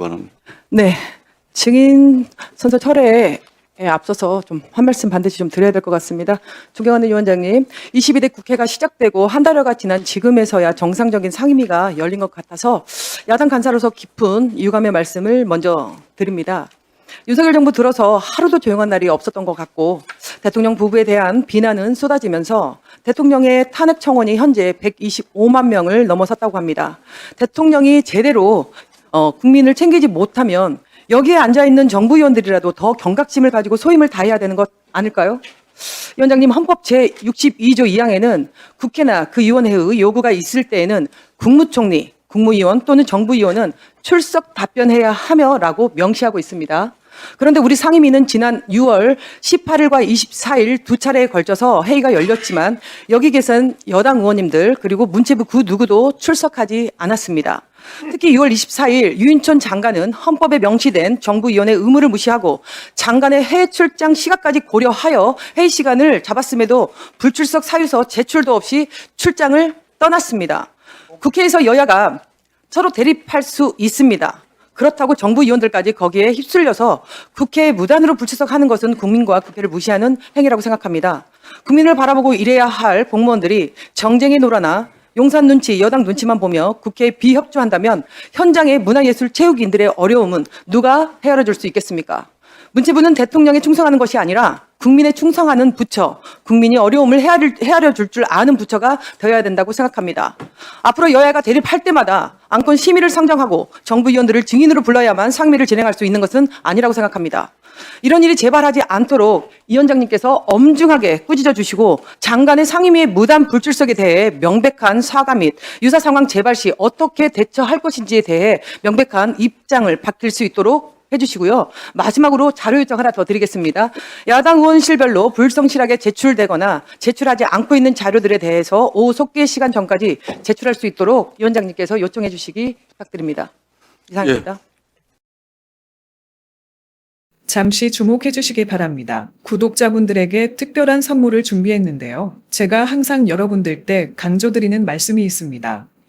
바랍니다. 네. 증인 선서 철회에 앞서서 좀 한 말씀 반드시 좀 드려야 될 것 같습니다. 존경하는 위원장님, 22대 국회가 시작되고 한 달여가 지난 지금에서야 정상적인 상임위가 열린 것 같아서 야당 간사로서 깊은 유감의 말씀을 먼저 드립니다. 윤석열 정부 들어서 하루도 조용한 날이 없었던 것 같고 대통령 부부에 대한 비난은 쏟아지면서 대통령의 탄핵 청원이 현재 125만 명을 넘어섰다고 합니다. 대통령이 제대로 어, 국민을 챙기지 못하면 여기에 앉아 있는 정부 의원들이라도 더 경각심을 가지고 소임을 다해야 되는 것 아닐까요? 위원장님 헌법 제 62조 2항에는 국회나 그 위원회의 요구가 있을 때에는 국무총리, 국무위원 또는 정부위원은 출석 답변해야 하며라고 명시하고 있습니다. 그런데 우리 상임위는 지난 6월 18일과 24일 두 차례에 걸쳐서 회의가 열렸지만 여기 계신 여당 의원님들 그리고 문체부 그 누구도 출석하지 않았습니다. 특히 6월 24일 유인촌 장관은 헌법에 명시된 정부위원회 의무를 무시하고 장관의 해외 출장 시각까지 고려하여 회의 시간을 잡았음에도 불출석 사유서 제출도 없이 출장을 떠났습니다. 국회에서 여야가 서로 대립할 수 있습니다. 그렇다고 정부 의원들까지 거기에 휩쓸려서 국회에 무단으로 불출석하는 것은 국민과 국회를 무시하는 행위라고 생각합니다. 국민을 바라보고 일해야 할 공무원들이 정쟁의 노라나 용산 눈치, 여당 눈치만 보며 국회에 비협조한다면 현장의 문화예술 체육인들의 어려움은 누가 헤아려 줄 수 있겠습니까? 문체부는 대통령에 충성하는 것이 아니라 국민에 충성하는 부처, 국민이 어려움을 헤아려 줄 줄 아는 부처가 되어야 된다고 생각합니다. 앞으로 여야가 대립할 때마다 안건 심의를 상정하고 정부 위원들을 증인으로 불러야만 상임위를 진행할 수 있는 것은 아니라고 생각합니다. 이런 일이 재발하지 않도록 이 위원장님께서 엄중하게 꾸짖어 주시고 장관의 상임위의 무단 불출석에 대해 명백한 사과 및 유사 상황 재발 시 어떻게 대처할 것인지에 대해 명백한 입장을 밝힐 수 있도록 해주시고요. 마지막으로 자료 요청 하나 더 드리겠습니다. 야당 의원실별로 불성실하게 제출되거나 제출하지 않고 있는 자료들에 대해서 오후 속기의 시간 전까지 제출할 수 있도록 위원장님께서 요청해 주시기 부탁드립니다. 이상입니다. 잠시 주목해 주시기 바랍니다. 구독자분들에게 특별한 선물을 준비했는데요. 제가 항상 여러분들 때 강조드리는 말씀이 있습니다.